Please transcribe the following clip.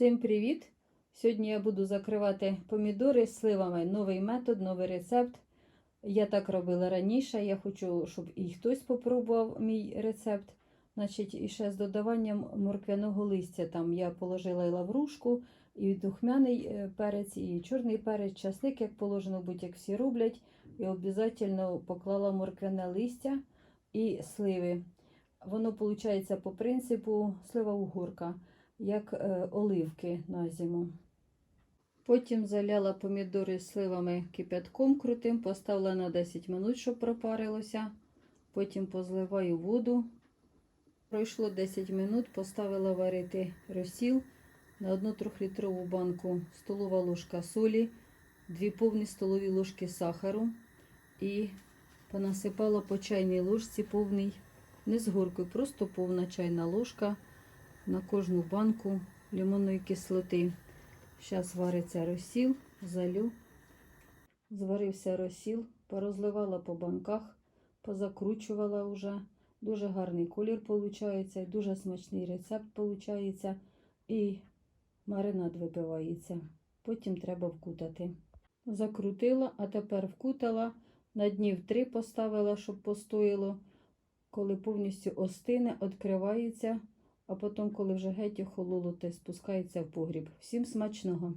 Всім привіт! Сьогодні я буду закривати помідори з сливами. Новий метод, новий рецепт. Я так робила раніше. Я хочу, щоб і хтось спробував мій рецепт. Значить, і ще з додаванням морквяного листя. Там я положила і лаврушку, і духмяний е, перець, і чорний перець, часник, як положено, будь-як всі роблять. І обов'язково поклала морквяне листя і сливи. Воно виходить по принципу слива угорка як е, оливки на зиму. Потім заляла помідори сливами кипятком крутим, поставила на 10 минут, щоб пропарилося. Потім позливаю воду. Пройшло 10 минут, поставила варити розсіл на одну трьохлітрову банку столова ложка солі, 2 повні столові ложки сахару і понасипала по чайній ложці повний, не з горкою, просто повна чайна ложка на кожну банку лимонної кислоти. Зараз вариться розсіл, залю. Зварився розсіл, порозливала по банках, позакручувала вже. Дуже гарний колір виходить, дуже смачний рецепт виходить. І маринад випивається. Потім треба вкутати. Закрутила, а тепер вкутала. На днів три поставила, щоб постояло. Коли повністю остине, відкривається а потім, коли вже геть охололо, те спускається в погріб. Всім смачного!